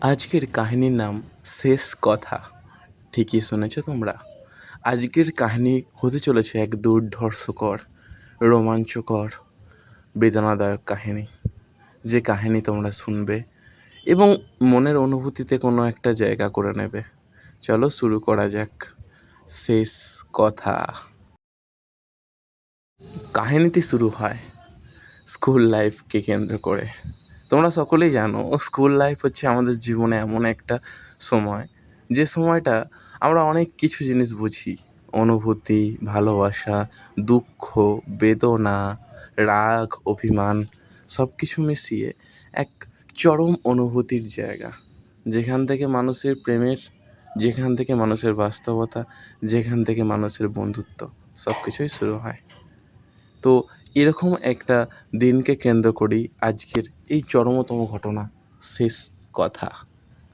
আজকের কাহিনীর নাম শেষ কথা। ঠিকই শুনেছ তোমরা। আজকের কাহিনী হতে চলেছে এক দুর্ধর্ষকর, রোমাঞ্চকর, বেদনাদায়ক কাহিনী। যে কাহিনী তোমরা শুনবে এবং মনের অনুভূতিতে কোনো একটা জায়গা করে নেবে। চলো শুরু করা যাক। শেষ কথা। কাহিনীটি শুরু হয় স্কুল লাইফকে কেন্দ্র করে। তোমরা সকলেই জানো স্কুল লাইফ হচ্ছে আমাদের জীবনে এমন একটা সময়। যে সময়টা আমরা অনেক কিছু জিনিস বুঝি। অনুভূতি, ভালোবাসা, দুঃখ, বেদনা, রাগ, অভিমান সব কিছু মিশিয়ে এক চরম অনুভূতির জায়গা। যেখান থেকে মানুষের প্রেমের, যেখান থেকে মানুষের বাস্তবতা, যেখান থেকে মানুষের বন্ধুত্ব সব কিছুই শুরু হয়। তো এরকম একটা দিনকে কেন্দ্র করেই আজকের এই চরমতম ঘটনা শেষ কথা।